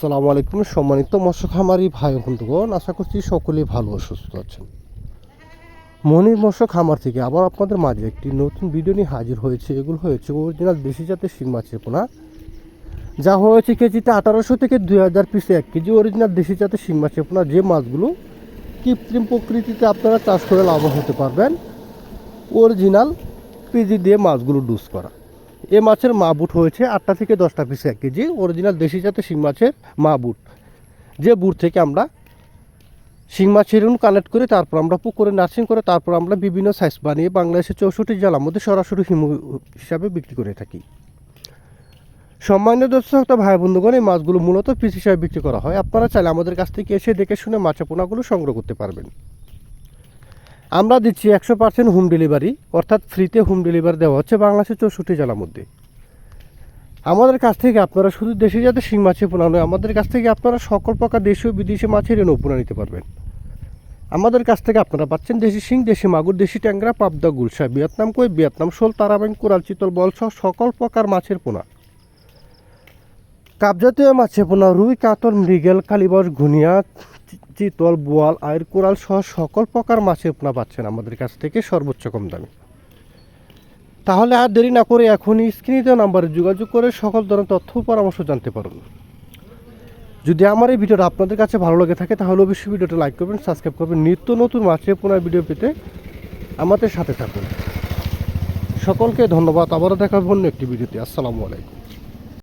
আসসালামু আলাইকুম সম্মানিত মৎস্য খামারি ভাই বন্ধুগণ, আশা করছি সকলেই ভালো সুস্থ আছেন। মনির মৎস্য খামার থেকে আবার আপনাদের মাঝে একটি নতুন ভিডিও নিয়ে হাজির হয়েছে। এগুলো হয়েছে অরিজিনাল দেশি জাতের শিং মাছের পোনা। যা হয়েছে কেজিতে আঠারোশো থেকে দুই হাজার পিসে এক কেজি অরিজিনাল দেশি জাতের শিং মাছের পোনা। যে মাছগুলো কৃত্রিম প্রকৃতিতে আপনারা চাষ করে লাভবান হতে পারবেন অরিজিনাল পিজি দিয়ে মাছগুলো ডুস করা। এ মাছের মা বুট হয়েছে আটটা থেকে দশটা পিস এক কেজি। অরিজিনাল দেশি জাতের শিং মাছের মা বুট। যে বুট থেকে আমরা শিং মাছের কালেক্ট করে তারপর আমরা পুকুরে নার্সিং করে তারপর আমরা বিভিন্ন সাইজ বানিয়ে বাংলাদেশের চৌষট্টি জেলার মধ্যে সরাসরি হিমু হিসাবে বিক্রি করে থাকি। সম্মানীয় দর্শক তো ভাই বন্ধুগণ, এই মাছগুলো মূলত পিস হিসাবে বিক্রি করা হয়। আপনারা চাইলে আমাদের কাছ থেকে এসে দেখে শুনে মাছের পোনাগুলো সংগ্রহ করতে পারবেন। আমরা দিচ্ছি একশো পার্সেন্ট হোম ডেলিভারি অর্থাৎ ফ্রিতে হোম ডেলিভারি দেওয়া হচ্ছে বাংলাদেশের চৌষট্টি জেলার মধ্যে। আমাদের কাছ থেকে আপনারা শুধু দেশি জাতের শিং মাছের পোনা নয়, আমাদের কাছ থেকে আপনারা সকল প্রকার দেশীয়, বিদেশি মাছের এনে পোনা নিতে পারবেন। আমাদের কাছ থেকে আপনারা পাচ্ছেন দেশি শিং, দেশি মাগুর, দেশি ট্যাংরা, পাবদা, গুলশা, ভিয়েতনাম, কই, ভিয়েতনাম, শোল, তারাবাইন, কোরাল, চিতল, বল সহ সকল প্রকার মাছের পোনা। কাপজাতীয় মাছের পোনা রুই, কাতল, মৃগেল, কালিবস, ঘুনিয়া চিতল বোয়াল আয়ের কোরাল সহ সকল প্রকার মাছের পোনা পাচ্ছেন আমাদের কাছ থেকে সর্বোচ্চ কম দামে। তাহলে আর দেরি না করে এখনই স্ক্রিনে দেওয়া নাম্বারে যোগাযোগ করে সকল ধরনের তথ্য পরামর্শ জানতে পারুন। যদি আমার এই ভিডিওটা আপনাদের কাছে ভালো লাগে থাকে, তাহলে অবশ্যই ভিডিওটা লাইক করবেন, সাবস্ক্রাইব করবেন, নিত্য নতুন মাছের পোনার ভিডিও পেতে আমাদের সাথে থাকুন। সকলকে ধন্যবাদ, আবারও দেখা হবে অন্য একটি ভিডিওতে। আসসালামু আলাইকুম।